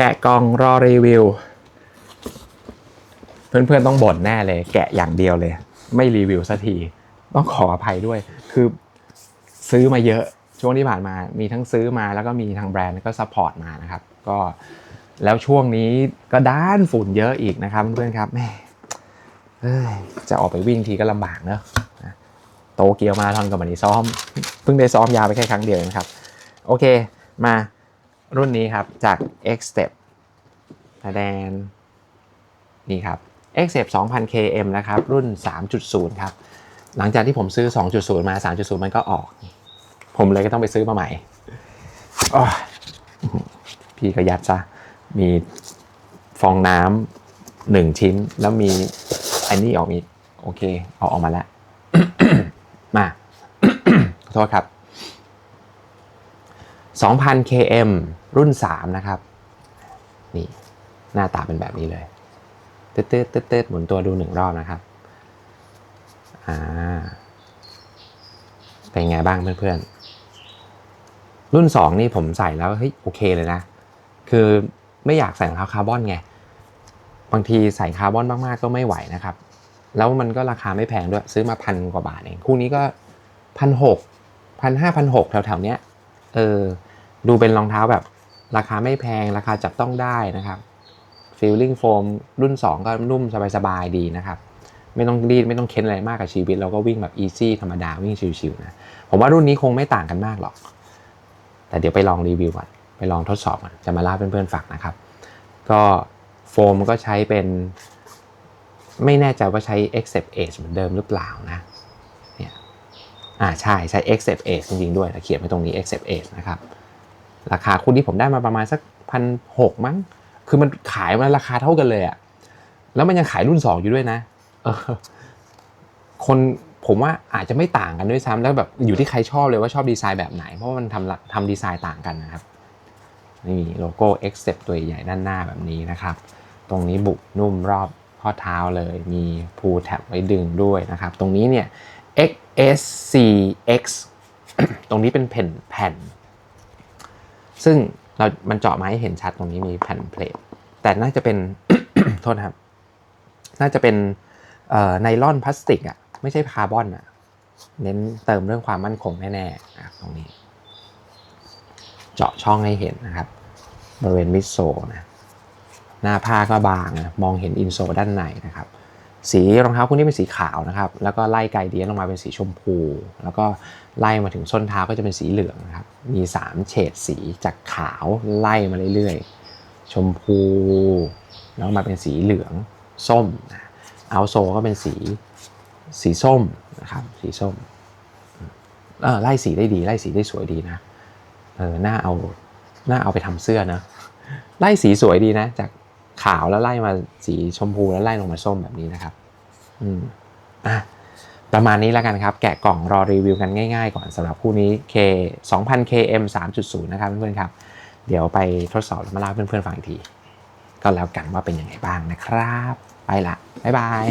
แกะกล่องรอรีวิว เพื่อนๆต้องบ่นแน่เลย แกะอย่างเดียวเลย ไม่รีวิวสักที ต้องขออภัยด้วย คือซื้อมาเยอะช่วงที่ผ่านมา มีทั้งซื้อมาแล้วก็มีทางแบรนด์ก็ซัพพอร์ตมานะครับ ก็แล้วช่วงนี้ก็ด้านฝุ่นเยอะอีกนะครับเพื่อนๆครับแม่จะออกไปวิ่งทีก็ลำบากเนอะโตเกียวมาราธอนกับวันนี้ซ้อม เพิ่งได้ซ้อมยาวไปแค่ครั้งเดียวเองครับ โอเค มา รุ่นนี้ครับจาก X Step แดนนี่ครับ X Step 2000 km นะครับ รุ่น 3.0 ครับ หลังจากที่ผมซื้อ 2.0 มา 3.0 มันก็ออก ผมเลยก็ต้องไปซื้อมาใหม่พี่ก็ยัดซะ มีฟองน้ำหนึ่งชิ้น แล้วมีอันนี้ออกอีโอเค เอาออกมาแล้ว มา ขอโทษครับ 2,000 km รุ่น 3 นะครับ นี่ หน้าตาเป็นแบบนี้เลยตืดตืดตืดตืดหมุนตัวดูหนึ่งรอบนะครับ อ่า เป็นไงบ้างเพื่อนๆ รุ่น 2 นี่ผมใส่แล้วเฮ้ยโอเคเลยนะ คือไม่อยากใส่รองเท้าคาร์บอนไง บางทีใส่คาร์บอนมากๆก็ไม่ไหวนะครับ แล้วมันก็ราคาไม่แพงด้วย ซื้อมาพันกว่าบาทเอง คู่นี้ก็พันหกพันห้าพันหกแถวๆเนี้ย เออ ดูเป็นรองเท้าแบบราคาไม่แพงราคาจับต้องได้นะครับฟีลลิ่งโฟมรุ่น 2 ก็นุ่มสบายๆดีนะครับ ไม่ต้องรีดไม่ต้องเค้นอะไรมากกับชีวิต เราก็วิ่งแบบอีซี่ธรรมดาวิ่งชิวๆนะ ผมว่ารุ่นนี้คงไม่ต่างกันมากหรอก แต่เดี๋ยวไปลองรีวิวก่อน ไปลองทดสอบก่อน จะมาเล่าเพื่อนๆฟังนะครับ ก็โฟมก็ใช้เป็น ไม่แน่ใจว่าใช้ Accept Age เหมือนเดิมหรือเปล่านะเนี่ยอ่าใช่ใช้ Accept Age จริงๆด้วยเขียนไว้ตรงนี้ Accept Age นะครับ ราคาคู่นี้ผมได้มาประมาณสักพันหกมั้ง คือมันขายมาราคาเท่ากันเลยอะแล้วมันยังขายรุ่น2อยู่ด้วยนะเออคนผมว่าอาจจะไม่ต่างกันด้วยซ้ำแล้วแบบอยู่ที่ใครชอบเลยว่าชอบดีไซน์แบบไหน เพราะว่ามันทำละทำดีไซน์ต่างกันนะครับนี่โลโก้ Accept ตัวใหญ่ด้านหน้าแบบนี้นะครับ ตรงนี้บุกนุ่มรอบข้อเท้าเลยมีพูแท็บไว้ดึงด้วยนะครับ ตรงนี้เนี่ย XSCX ตรงนี้เป็นแผ่นแผ่น ซึ่งเรา มันเจาะมาให้เห็นชัดตรงนี้มีแผ่นเพลทแต่น่าจะเป็น โทษครับ น่าจะเป็นไนลอนพลาสติกอะไม่ใช่คาร์บอนอะเน้นเติมเรื่องความมั่นคงแน่ๆนะครับตรงนี้ เจาะช่องให้เห็นนะครับบริเวณมิดโซนะหน้าผ้าก็บางนะมองเห็นอินโซด้านในนะครับ สีรองเท้าคู่นี้เป็นสีขาวนะครับ แล้วก็ไล่ไกลเดียนลงมาเป็นสีชมพู แล้วก็ไล่มาถึงส้นเท้าก็จะเป็นสีเหลืองนะครับ มี 3 เฉดสีจากขาวไล่มาเรื่อยๆ ชมพูแล้วมาเป็นสีเหลืองส้มเอาโซก็เป็นสีสีส้มนะครับสีส้มเออไล่สีได้ดี ไล่สีได้สวยดีนะเออน่าเอาน่าเอาไปทำเสื้อนะไล่สีสวยดีนะ จากขาวแล้วไล่มาสีชมพูแล้วไล่ลงมาส้มแบบนี้นะครับ อืมอะ ประมาณนี้แล้วกันครับ แกะกล่องรอรีวิวกันง่ายๆ ก่อนสำหรับคู่นี้ K 2000 KM 3.0 นะครับเพื่อนๆครับ เดี๋ยวไปทดสอบแล้วมาเล่าเพื่อนๆฟังอีกที ก็แล้วกันว่าเป็นยังไงบ้างนะครับ ไปละ บ๊ายบาย